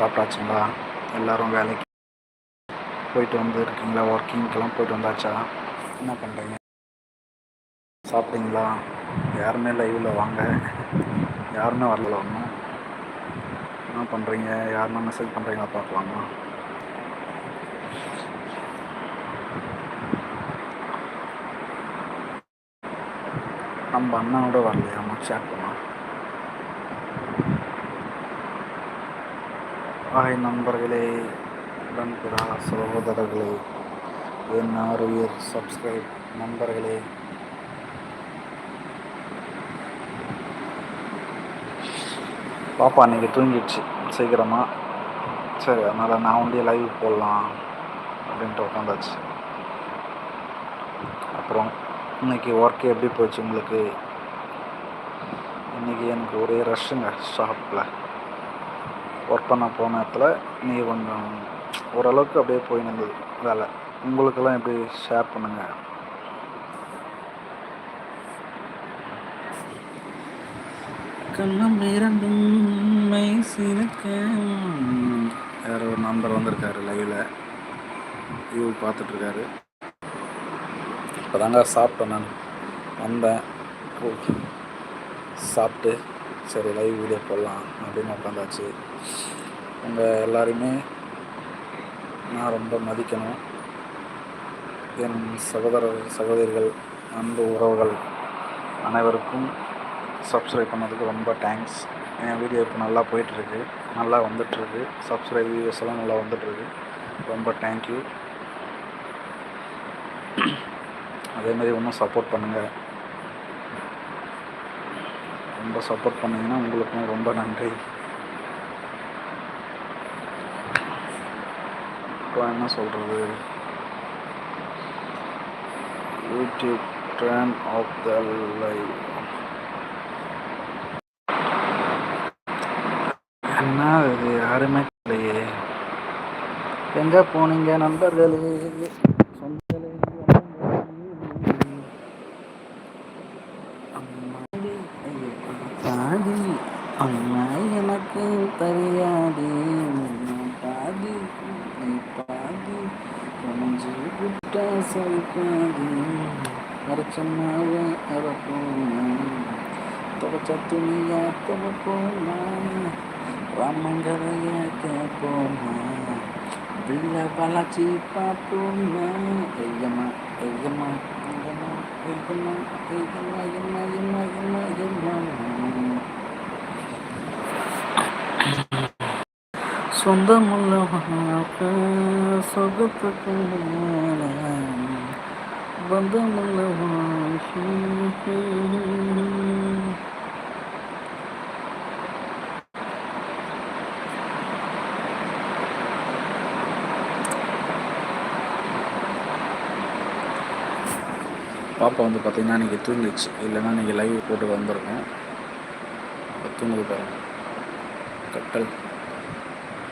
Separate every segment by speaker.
Speaker 1: சாப்பிட்டாச்சுங்களா எல்லோரும் வேலைக்கு போயிட்டு வந்து இருக்கீங்களா? ஒர்க்கிங்க்கெல்லாம் போயிட்டு வந்தாச்சா? என்ன பண்ணுறீங்க சாப்பிட்டீங்களா? யாருமே லைவில் வாங்க. யாருமே வரல ஒன்றும் என்ன பண்ணுறீங்க யாருன்னா மெசேஜ் பண்ணுறீங்களா பார்க்கலாமா? நம்ம அண்ணனோட வரலையாமா சேட் பண்ணலாம் ஹாய் நண்பர்களே உடன்பிறா சகோதரர்களே என் ஆறுயிர் சப்ஸ்கிரைப் நண்பர்களே. பாப்பா அன்றைக்கி தூங்கிடுச்சு. சீக்கிரமாக சரி அதனால் நான் வந்து லைவ் போடலாம் அப்படின்ட்டு உட்காந்தாச்சு அப்புறம் இன்னைக்கு ஒர்க்கு எப்படி போச்சு உங்களுக்கு? இன்றைக்கி எனக்கு ஒரே ரஷ்ஷுங்க ஷாப்பில் ஒர்க் பண்ண போன இடத்துல இன்றைக்கி கொஞ்சம் ஓரளவுக்கு அப்படியே போயின்னு இருந்தது வேலை. உங்களுக்கெல்லாம் எப்படி ஷேர் பண்ணுங்கள் கண்ணம் இரண்டும் வேறு ஒரு நண்பர் வந்திருக்காரு லைவில். வியூ பார்த்துட்ருக்காரு இப்போ தாங்க சாப்பிட்டேன் நான். வந்தேன். சாப்பிட்டு சரி லைவ் வீடியோ போடலாம் அப்படின்னு உட்காந்தாச்சு. உங்கள் எல்லாரையுமே நான் ரொம்ப மதிக்கணும். என் சகோதர சகோதரிகள் அன்பு உறவுகள் அனைவருக்கும் சப்ஸ்கிரைப் பண்ணதுக்கு ரொம்ப தேங்க்ஸ் என் வீடியோ இப்போ நல்லா போயிட்டுருக்கு. நல்லா வந்துட்டுருக்கு. சப்ஸ்கிரைப் வீடியோஸ் எல்லாம் நல்லா வந்துட்டுருக்கு. ரொம்ப தேங்க்யூ அதேமாரி இன்னும் சப்போர்ட் பண்ணுங்கள் ரொம்ப சப்போர்ட் பண்ணீங்கன்னா உங்களுக்கும் ரொம்ப நன்றி. இப்போ என்ன சொல்கிறது YouTube trend of the live என்ன இது? யாருமே இல்லையே. எங்கே போனீங்க நண்பர்களே? தவ போனா ராமங்கரையாக்க போனா வளர்ச்சி பார்ப்போமா ஐயம்மா ஐயம்மா ஐயம்மா ஐயம்மா ஐயம்மா ஐயம்மா ஐயம்மா ஐயம்மா ஐயம்மா சொந்தமுள்ள வாழ்க்கை சொகத்துக்கு பந்தமுள்ள வாழ்க்கை பாப்பா வந்து பார்த்தீங்கன்னா இன்றைக்கி தூங்கிடுச்சு. இல்லைன்னா இன்றைக்கி லைவ் போட்டு வந்திருக்கோம். அப்ப தூங்குது பாருங்க. கட்டல்.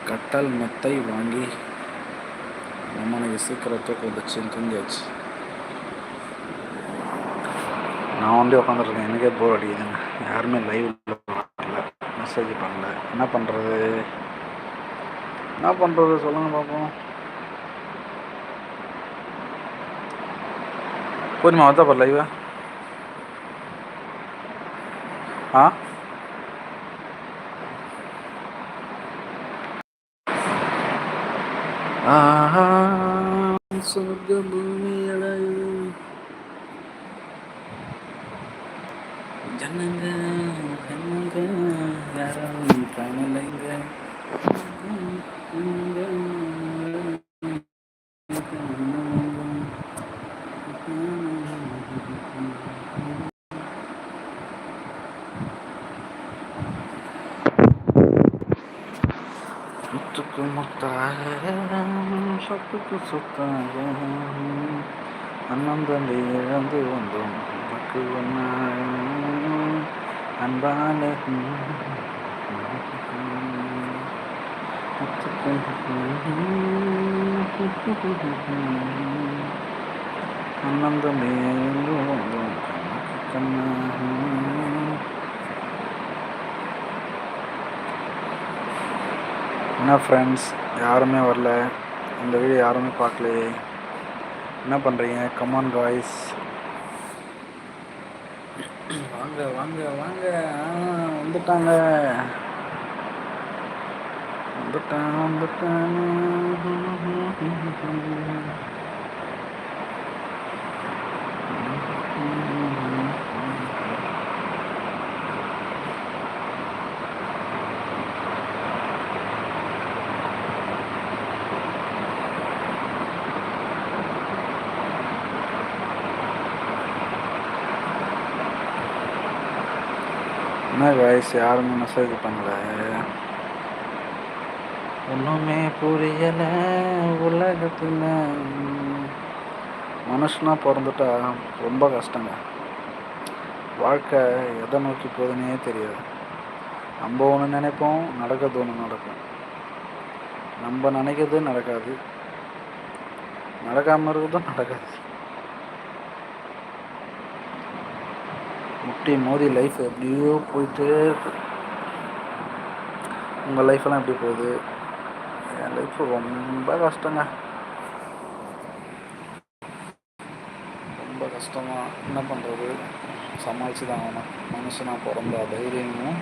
Speaker 1: கட்டல் மெத்தை வாங்கி நம்ம எனக்கு சீக்கிரம் தூக்கம் வந்துச்சு தூங்கியாச்சு. நான் வந்து உட்காந்துருக்கேன் எனக்கே போர் அடிக்குதுங்க யாருமே லைவ் மெசேஜ் பண்ணல. என்ன பண்ணுறது என்ன பண்ணுறது சொல்லுங்கள் பார்ப்போம் ಪೂರ್ಣಿಮಾ ಹೌದಾ ಬರಲ್ಲ ಇವ ಹಾಂ സ്വർഗ ഭൂമിയളയും ജനങ്ക ജനങ്ക കനലങ്ക வருஷத்துக்கு சொத்தாக அண்ணந்தந்தை இழந்து வந்தோம். உனக்கு அன்பான அண்ணந்தந்தை இழந்து என்ன ஃப்ரெண்ட்ஸ் யாருமே வரல. இந்த வீடியோ யாருமே பார்க்கலையே. என்ன பண்ணுறீங்க கமான் காய்ஸ் வாங்க வாங்க வாங்க. வந்துட்டாங்க. வந்துட்டான் வந்துட்டான் என்ன காய்ஸ் யாருமே மெசேஜ் பண்ணல. ஒன்றுமே புரியல. உலகத்தில் மனுஷனா பிறந்துட்டா ரொம்ப கஷ்டங்க. வாழ்க்கை எதை நோக்கி போகுதுன்னே தெரியாது. நம்ம ஒன்று நினைப்போம் நடக்கிறது ஒன்று நடக்கும். நம்ம நினைக்கிறது நடக்காது. நடக்காமல் இருக்கிறதும் நடக்காது. முட்டி மோதி லைஃப் எப்படியோ போயிட்டே இருக்கு உங்கள் லைஃபெல்லாம் எப்படி போகுது? என் லைஃப் ரொம்ப கஷ்டங்க. ரொம்ப கஷ்டமாக என்ன பண்ணுறது சமாளித்து தான் ஆகணும். மனுஷனாக பிறந்த தைரியமும்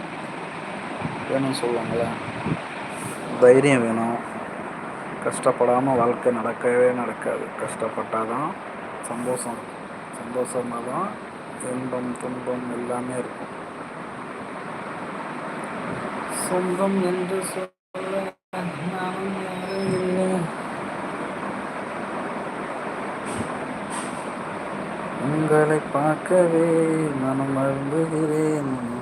Speaker 1: வேணும்னு சொல்லுவாங்களேன் தைரியம் வேணும். கஷ்டப்படாமல் வாழ்க்கை நடக்கவே நடக்காது. கஷ்டப்பட்டால் தான் சந்தோஷம். சந்தோஷமாக தான் இன்பம் துன்பம் எல்லாமே இருக்கும். சொந்தம் என்று சொல்ல நானும் இல்லை. உங்களை பார்க்கவே மனம் மருந்துகிறேன்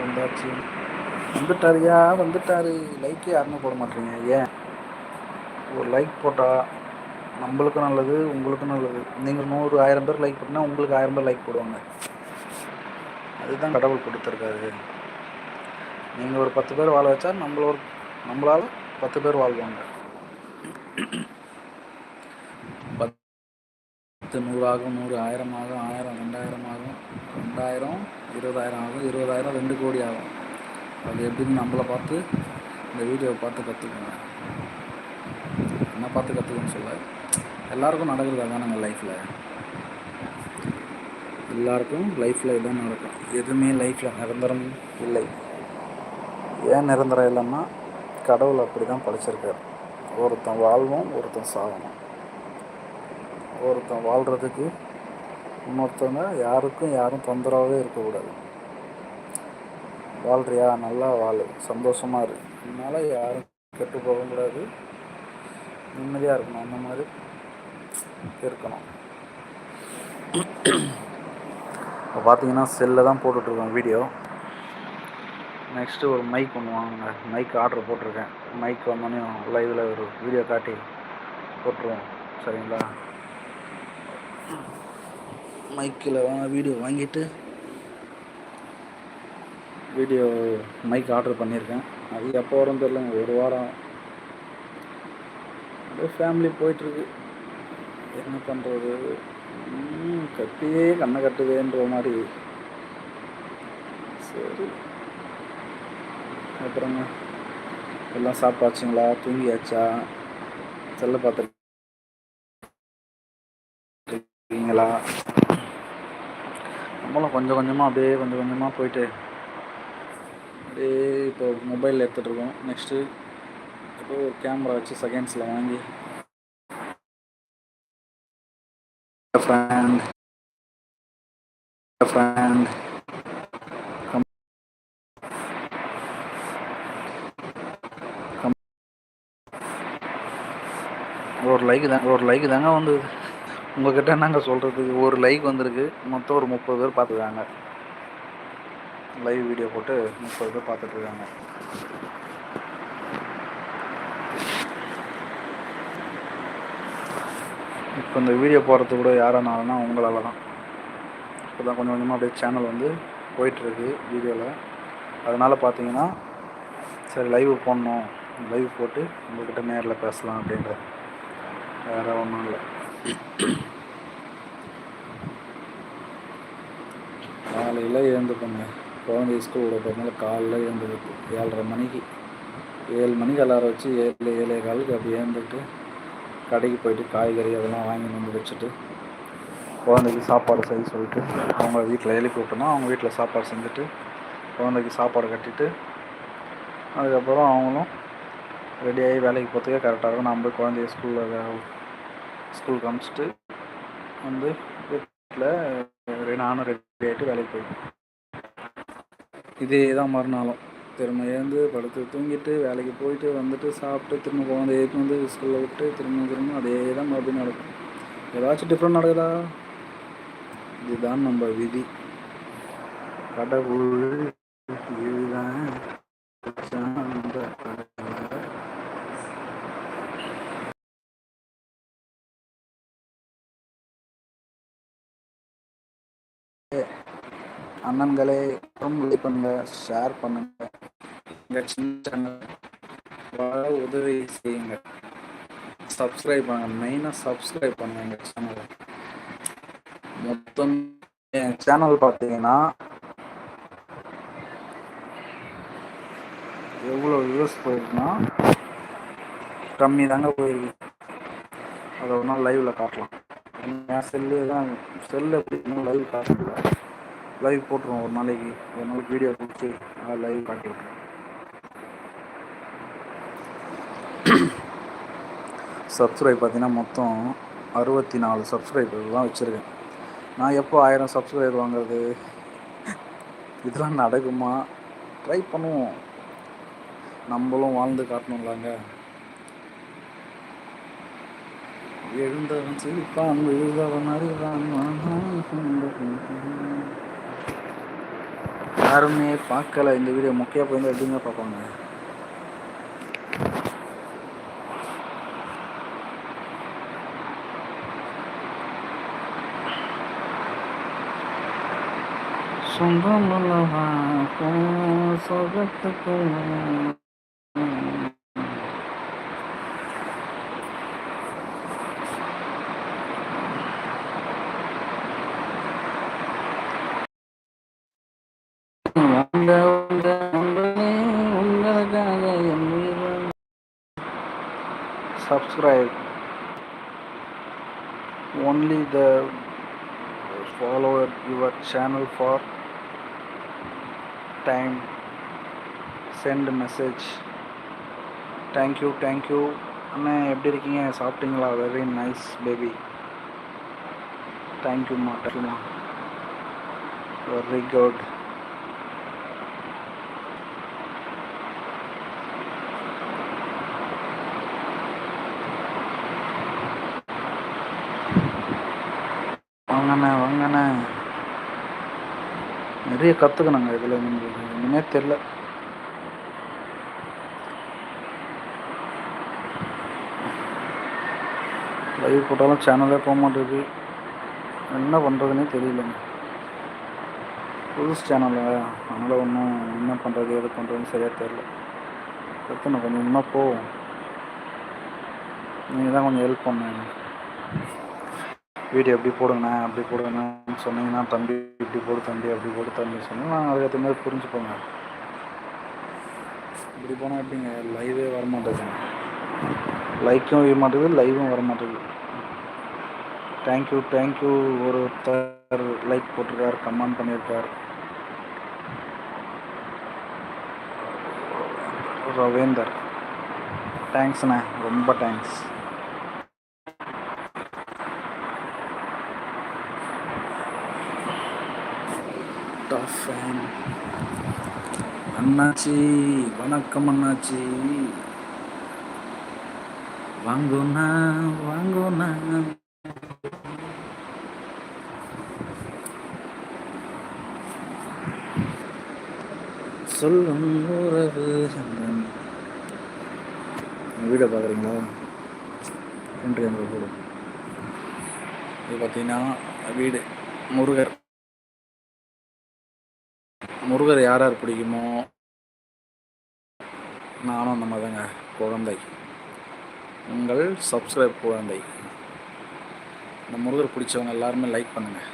Speaker 1: வந்தாச்சு. வந்துட்டாருயா வந்துட்டாரு. லைக்கே யாருமே போட மாட்டேங்க ஏன்? ஒரு லைக் போட்டால் நம்மளுக்கும் நல்லது உங்களுக்கும் நல்லது. நீங்கள் நூறு ஆயிரம் பேர் லைக் பண்ணால் உங்களுக்கு ஆயிரம் பேர் லைக் போடுவாங்க. அதுதான் கடவுள் கொடுத்துருக்காரு. நீங்கள் ஒரு பத்து பேர் வாழ வச்சா நம்மள ஒரு நம்மளால் பத்து பேர் வாழ்வாங்க. பத்து நூறு ஆகும் நூறு ஆயிரம் ஆகும் ஆயிரம் ரெண்டாயிரம் ஆகும் ரெண்டாயிரம் இருபதாயிரம் ஆகும். இருபதாயிரம் ரெண்டு கோடி ஆகும். அது எப்படின்னு நம்மளை பார்த்து இந்த வீடியோவை பார்த்து கற்றுக்கோங்க பார்த்து கற்றுக்கணும்னு சொல்ல எல்லாருக்கும் நடக்கிறது அதானங்க லைஃப்பில் எல்லாருக்கும் லைஃப்பில் இதான் நடக்கும். எதுவுமே லைஃப்பில் நிரந்தரம் இல்லை. ஏன் நிரந்தரம் இல்லைன்னா கடவுள் அப்படி தான் படைச்சிருக்கார். ஒருத்தன் வாழ்வோம் ஒருத்தன் சாகணும். ஒருத்தன் வாழ்கிறதுக்கு இன்னொருத்தவங்க யாருக்கும் யாரும் தொந்தரவாகவே இருக்கக்கூடாது. வாழ்றியா? நல்லா வாழு. சந்தோஷமாக இரு. அதனால் யாரும் கெட்டு போகக்கூடாது. நிம்மதியாக இருக்கணும். அந்த மாதிரி இருக்கணும். இப்போ பார்த்தீங்கன்னா செல்லில் தான் போட்டுட்ருக்கோம் வீடியோ நெக்ஸ்ட்டு ஒரு மைக் ஒன்று வாங்க மைக் ஆர்டர் போட்டிருக்கேன். மைக் வந்தோடனே லைவில் ஒரு வீடியோ காட்டி போட்டுருவோம். சரிங்களா? மைக்கில் வாங்க வீடியோ வாங்கிட்டு வீடியோ மைக் ஆர்டர் பண்ணியிருக்கேன். அது எப்போ வரும் தெரியல ஒரு வாரம் ஃபேமிலி போயிட்டுருக்கு. என்ன பண்ணுறது கட்டியே கண்ணை கட்டுதேன்ற மாதிரி. சரி. அப்புறங்க எல்லாம் சாப்பாச்சுங்களா தூங்கியாச்சா? செல்ல பார்த்துருக்கீங்களா? நம்மளும் கொஞ்சம் கொஞ்சமாக அப்படியே கொஞ்சம் கொஞ்சமாக போயிட்டு அப்படியே இப்போ மொபைலில் எடுத்துகிட்டு இருக்கோம். நெக்ஸ்ட்டு இப்போ ஒரு கேமரா வச்சு செகண்ட்ஸில் வாங்கி. Friend. ஒரு லைக் தான் ஒரு லைக் தாங்க வந்தது. உங்ககிட்ட என்னங்க சொல்கிறதுக்கு ஒரு லைக் வந்திருக்கு. மொத்தம் ஒரு முப்பது பேர் பார்த்துருக்காங்க. லைவ் வீடியோ போட்டு முப்பது பேர் பார்த்துட்ருக்காங்க இப்போ இந்த வீடியோ போடுறது கூட யாரானாலனா உங்களால் தான். இப்போ தான் கொஞ்சம் கொஞ்சமாக அப்படியே சேனல் வந்து போயிட்டுருக்கு வீடியோவில் அதனால் பார்த்தீங்கன்னா சரி லைவ் போடணும். லைவ் போட்டு உங்கள்கிட்ட நேரில் பேசலாம் அப்படின்ற வேறு ஒன்றும் இல்லை. காலையில் எழுந்துப்போங்க. குழந்தைய ஸ்கூல் விட போகிறதுனால காலைல எழுந்துருக்கு ஏழரை மணிக்கு ஏழு மணிக்கு அலாரம் வச்சு ஏழு ஏழே காலுக்கு அப்படி எழுந்துட்டு கடைக்கு போயிட்டு காய்கறி அதெல்லாம் வாங்கி வந்து வச்சுட்டு குழந்தைக்கு சாப்பாடு செய்ய சொல்லிட்டு அவங்க வீட்டில் எழுப்பி விட்டோம்னா அவங்க வீட்டில் சாப்பாடு செஞ்சுட்டு குழந்தைக்கு சாப்பாடு கட்டிட்டு அதுக்கப்புறம் அவங்களும் ரெடியாகி வேலைக்கு போகிறதுக்கே கரெக்டாக இருக்கும். நான் போய் குழந்தைய ஸ்கூலில் ஸ்கூலுக்கு அனுப்பிச்சிட்டு வந்து வீட்டில் நானும் ரெடி ஆகிட்டு வேலைக்கு போயிட்டேன் இதே தான் மறுநாளும். திரும்ப எழுந்து படுத்து தூங்கிட்டு வேலைக்கு போயிட்டு வந்துட்டு சாப்பிட்டு திரும்ப குழந்தைய ஏற்றி வந்து ஸ்கூலில் விட்டு திரும்ப திரும்ப அதே தான் மறுபடியும் நடக்கும். ஏதாச்சும் டிஃப்ரெண்ட் நடக்குதா? இதுதான் நம்ம விதி. கடவுள் இதுதான். அண்ணன்களே லைக் பண்ணுங்க ஷேர் பண்ணுங்க. எங்கள் சின்ன சேனல் உதவி செய்யுங்க. சப்ஸ்கிரைப் பண்ணுங்க. மெயினாக சப்ஸ்கிரைப் பண்ணுங்க எங்கள் சேனலை மொத்தம் என் சேனல் பார்த்தீங்கன்னா எவ்வளோ வியூஸ் போயிருக்குன்னா கம்மி தாங்க போயிருக்கு. அதை ஒரு நாள் லைவில் காட்டலாம். என் செல்லு தான் செல்லு எப்படி லைவ் காட்டல லைவ் போட்டுருவோம் ஒரு நாளைக்கு. ஒரு நாளைக்கு வீடியோ பிடிச்சி லைவ் காட்டி சப்ஸ்கிரைப் பார்த்தீங்கன்னா மொத்தம் அறுபத்தி நாலு சப்ஸ்கிரைபர் தான் வச்சுருக்கேன். நான் எப்போ ஆயிரம் சப்ஸ்கிரைபர் வாங்குறது? இதெல்லாம் நடக்குமா? ட்ரை பண்ணுவோம். நம்மளும் வாழ்ந்து காட்டணும்லாங்க. எழுந்தவன் சிரிப்பான் விழுந்தவன் அறிவான் யாருமே பார்க்கல இந்த வீடியோ முக்கிய போய் எப்படிங்க பார்ப்பாங்க? சொந்தம் அல்லவா சொகத்துக்கு subscribe only the follower your channel for time send message. Thank you thank you அண்ணா அண்ணே எப்படி இருக்கீங்க? சாப்பிட்டீங்களா? வெரி நைஸ் பேபி தேங்க்யூம்மா தேங்க்யூம்மா வெரி குட் வாங்கண்ணே வாங்கண்ணே. நிறைய கற்றுக்கணுங்க இதில் நீங்கள் ஒன்றுமே தெரில லைவ் போட்டாலும் சேனலே போக மாட்டேங்குது. என்ன பண்ணுறதுனே தெரியலங்க. புதுசு சேனலில் அதனால் ஒன்றும் என்ன பண்ணுறது எது பண்ணுறதுன்னு சரியாக தெரில கற்றுணும் கொஞ்சம் இன்னும் போவோம். நீங்கள் தான் கொஞ்சம் ஹெல்ப் பண்ணுங்க. வீடியோ எப்படி போடுங்கண்ணா அப்படி போடுங்கண்ணான்னு சொன்னீங்கன்னா தம்பி இப்படி போடு தம்பி அப்படி போடு தம்பி சொன்னால் நான் அதுக்கேற்ற மாதிரி புரிஞ்சுப்போங்க. இப்படி போனால் எப்படிங்க? லைவே வர மாட்டேங்குது லைக்கும் வர மாட்டேங்குது லைவும் வர மாட்டேங்குது தேங்க்யூ தேங்க்யூ ஒருத்தர் லைக் போட்டிருக்கார் கமெண்ட் பண்ணியிருக்கார். ரவேந்தர். தேங்க்ஸ்ண்ணே ரொம்ப தேங்க்ஸ் ஆஃப் ஃபேன் அண்ணாச்சி வணக்கம் அண்ணாச்சி. வாங்கோண்ணா வாங்கோண்ணா. சொல்லும் உறவு வீடை பார்க்குறீங்களா? என்று அந்த போடும் இது பார்த்தீங்கன்னா வீடு முருகர். முருகர் யார் யார் பிடிக்குமோ? நானும் அந்த மாதிரிங்க குழந்தை. உங்கள் சப்ஸ்கிரைப் குழந்தை. இந்த முருகர் பிடிச்சவங்க எல்லாருமே லைக் பண்ணுங்கள்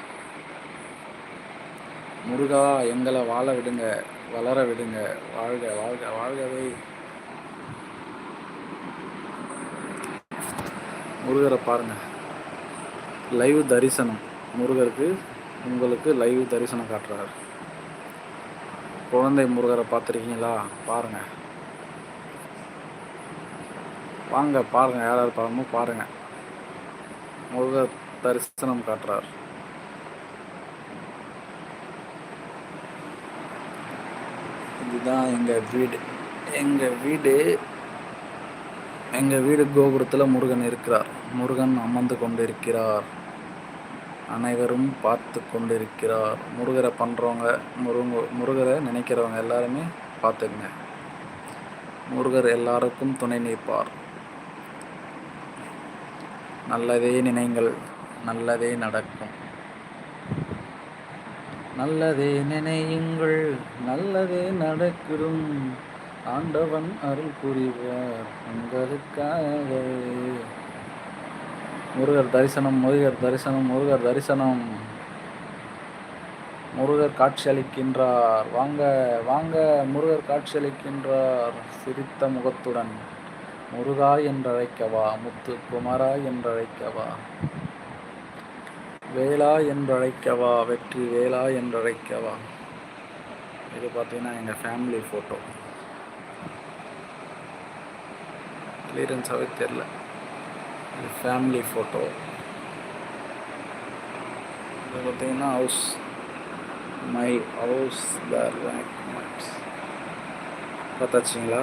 Speaker 1: முருகா எங்களை வாழ விடுங்க வளர விடுங்க. வாழ்க வாழ்க வாழ்கவே. முருகரை பாருங்க. லைவ் தரிசனம். முருகருக்கு உங்களுக்கு லைவ் தரிசனம் காட்டுறாரு. குழந்தை முருகரை பார்த்துருக்கீங்களா? பாருங்க. வாங்க பாருங்க யார் யார் பாருமோ பாருங்க. முருகர் தரிசனம் காட்டுறார். இதுதான் எங்கள் வீடு. எங்கள் வீடு எங்கள் வீடு கோபுரத்தில் முருகன் இருக்கிறார். முருகன் அமர்ந்து கொண்டிருக்கிறார். அனைவரும் பார்த்து கொண்டிருக்கிறார். முருகரை பண்ணுறவங்க முருங்க முருகரை நினைக்கிறவங்க எல்லாருமே பார்த்துக்குங்க. முருகர் எல்லாருக்கும் துணை நிற்பார். நல்லதே நினைங்கள் நல்லதே நடக்கும். நல்லதே நினையுங்கள் நல்லதே நடக்கும். ஆண்டவன் அருள் புரிவார் உங்களுக்காகவே. முருகர் தரிசனம் முருகர் தரிசனம் முருகர் தரிசனம். முருகர் காட்சியளிக்கின்றார். வாங்க வாங்க முருகர் காட்சியளிக்கின்றார். சிரித்த முகத்துடன் முருகா என்றழைக்கவா? முத்து குமரா என்றழைக்கவா? வேளா என்றழைக்கவா? வெற்றி வேளா என்றழைக்கவா? இது பார்த்தீங்கன்னா எங்கள் ஃபேமிலி ஃபோட்டோ கிளியரன்ஸாகவே தெரில ஃபேமிலி ஃபோட்டோ இது பார்த்தீங்கன்னா house my house the rank maps பார்த்தாச்சுங்களா?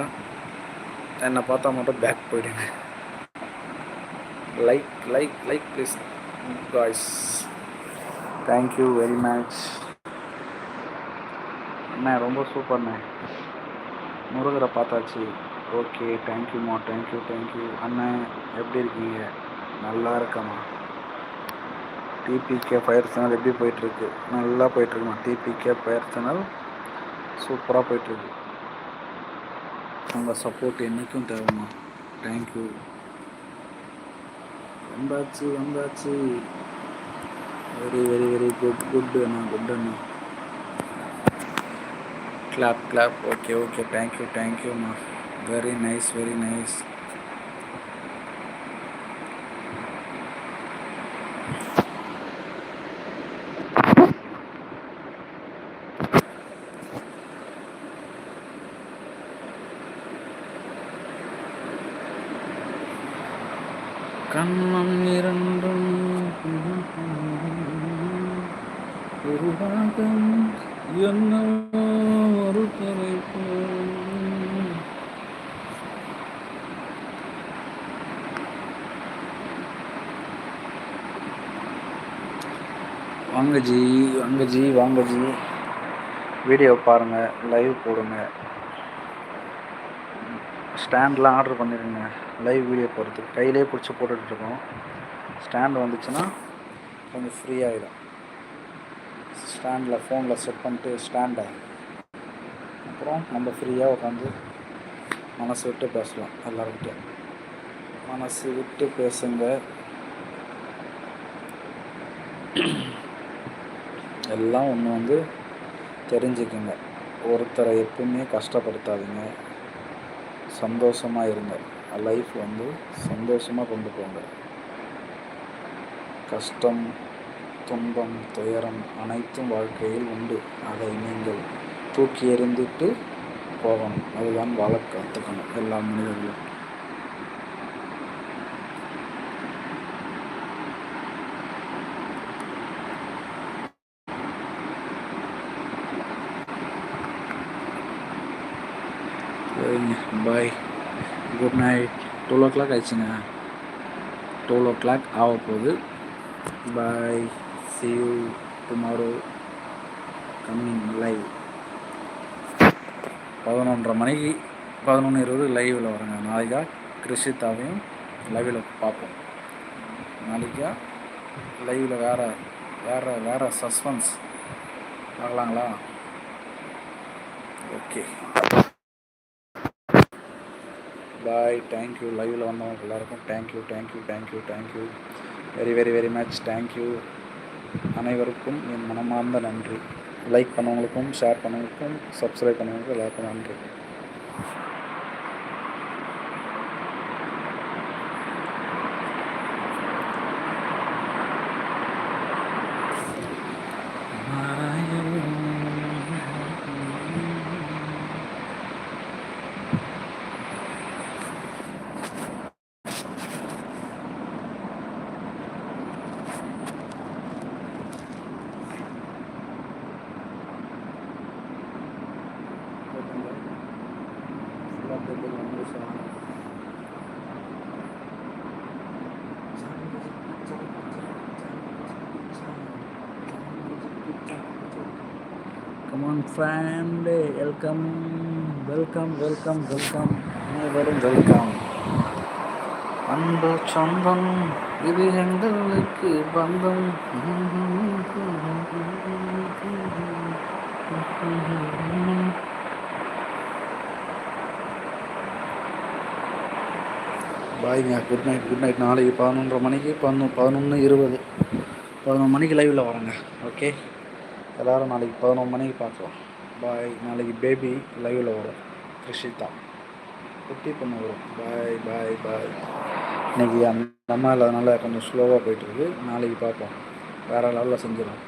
Speaker 1: என்னை பார்த்தா மட்டும் பேக் போயிடுங்க. Like like like please guys thank you very much அண்ணே ரொம்ப சூப்பர்ண்ணே முருகரை பார்த்தாச்சு. ஓகே தேங்க்யூம்மா தேங்க்யூ தேங்க்யூ அண்ணன் எப்படி இருக்கீங்க? நல்லா இருக்கம்மா. டிபிகே ஃபயர் சேனல் எப்படி போயிட்டுருக்கு? நல்லா போயிட்டுருக்குமா டிபிகே ஃபயர் சேனல் சூப்பராக போயிட்டுருக்கு. உங்கள் சப்போர்ட் என்றைக்கும் தேவைம்மா. தேங்க்யூ வந்தாச்சு வந்தாச்சு. Very very very good good Anna good Anna. Clap clap okay okay thank you தேங்க்யூம்மா வெரி நைஸ் வெரி நைஸ் கண்ணம் இரண்டும் உருவாக என்ன ஒரு கரை வாங்க ஜி வாங்க ஜி வாங்க ஜி வீடியோ பாருங்கள் லைவ் போடுங்க. ஸ்டாண்ட்லாம் ஆர்டர் பண்ணிடுங்க லைவ் வீடியோ போடுறதுக்கு. கையிலே பிடிச்சி போட்டுட்ருக்கோம் ஸ்டாண்ட் வந்துச்சுன்னா கொஞ்சம் ஃப்ரீ ஆகிடும் ஸ்டாண்டில் ஃபோனில் செட் பண்ணிட்டு ஸ்டாண்டாக அப்புறம் நம்ம ஃப்ரீயாக உட்காந்து மனசு விட்டு பேசலாம் எல்லாருக்கிட்டையும் மனசு விட்டு பேசுங்க. எல்லாம் ஒன்று வந்து தெரிஞ்சுக்குங்க. ஒருத்தரை எப்பவுமே கஷ்டப்படுத்தாதீங்க. சந்தோஷமாக இருங்க. லைஃப் வந்து சந்தோஷமாக கொண்டு போங்க. கஷ்டம் துன்பம் துயரம் அனைத்தும் வாழ்க்கையில் உண்டு. அதை நீங்கள் தூக்கி எறிந்துட்டு போகணும். அதுதான் வாழ கற்றுக்கணும் எல்லா மனிதர்களும் சரிங்க bye good night twelve o'clock ஆயிடுச்சுங்க. டுவெல் ஓ கிளாக் ஆக போகுது bye see you tomorrow coming live பதினொன்றரை மணிக்கு பதினொன்று இருபது லைவில் வரேங்க நாளைக்கா கிருஷிதாவையும் லைவில் பார்ப்போம். நாளைக்கா லைவில் வேறு வேறு வேறு சஸ்பென்ஸ் பார்க்கலாங்களா? ஓகே பாய் தேங்க்யூ லைவில் வந்தவங்க எல்லாருக்கும் thank you thank you thank you thank you very very very much thank you அனைவருக்கும் என் மனமார்ந்த நன்றி. லைக் பண்ணவங்களுக்கும் ஷேர் பண்ணவங்களுக்கும் சப்ஸ்கிரைப் பண்ணவங்களுக்கும் எல்லாருக்கும் நன்றி. Family welcome welcome welcome welcome அனைவரும் வெல்கம் அன்பு சொந்தம் இது எங்களுக்கு பந்தம் பாய்ங்க குட் நைட் குட் நைட் நாளைக்கு பதினொன்றரை மணிக்கு பதினொன்று பதினொன்று இருபது. பதினொன்று மணிக்கு லைவில் வரேங்க. ஓகே எல்லோரும் நாளைக்கு பதினொன்று மணிக்கு பார்க்கலாம் பாய். நாளைக்கு பேபி லைவில் வரும். ரிஷிதா. குட்டி பொண்ணு வரும். பாய் பாய் பாய். இன்றைக்கி அந்த அம்மா இல்லாதனால கொஞ்சம் ஸ்லோவாக போயிட்டுருக்கு நாளைக்கு பார்ப்போம். வேறு லெவலில் செஞ்சிடும்